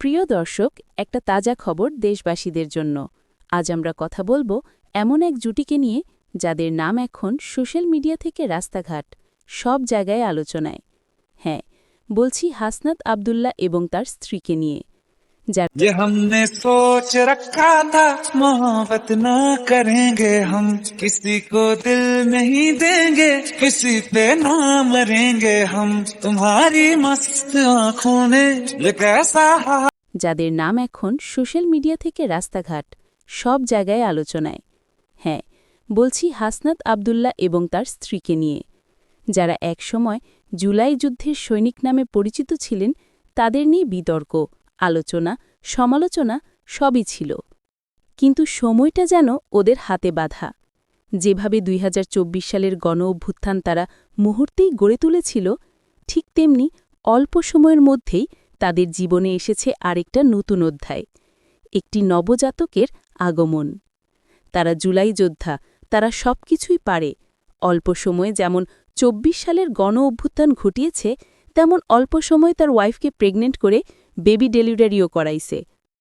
প্রিয় দর্শক একটা তাজা খবর দেশবাসীদের জন্য আজ আমরা কথা বলবো এমন এক জুটিকে নিয়ে যাদের নাম এখন সোশ্যাল মিডিয়া থেকে রাস্তাঘাট সব জায়গায় আলোচনায় হ্যাঁ বলছি হাসনাত আবদুল্লাহ এবং তার স্ত্রীকে নিয়ে যার ये हमने सोच रखा था मोहब्बत ना करेंगे हम किसी को दिल नहीं देंगे किसी पे ना मरेंगे हम तुम्हारी मस्त आंखों ने ये कैसा हाल যাদের নাম এখন সোশ্যাল মিডিয়া থেকে রাস্তাঘাট, সব জায়গায় আলোচনায়। হ্যাঁ বলছি হাসনাত আবদুল্লাহ এবং তার স্ত্রীকে নিয়ে। যারা একসময় জুলাই যুদ্ধের সৈনিক নামে পরিচিত ছিলেন, তাদের নিয়ে বিতর্ক, আলোচনা, সমালোচনা সবই ছিল। কিন্তু সময়টা যেন ওদের হাতে বাঁধা। যেভাবে দুই হাজার চব্বিশ সালের গণ অভ্যুত্থান তারা মুহূর্তেই গড়ে তুলেছিল, ঠিক তেমনি অল্প সময়ের মধ্যেই তাদের জীবনে এসেছে আরেকটা নতুন অধ্যায়, একটি নবজাতকের আগমন। তারা জুলাই যোদ্ধা, তারা সব কিছুই পারে। অল্প সময়ে যেমন চব্বিশ সালের গণ অভ্যুত্থান ঘটিয়েছে, তেমন অল্প সময় তার ওয়াইফকে প্রেগনেন্ট করে বেবি ডেলিভারিও করাইছে।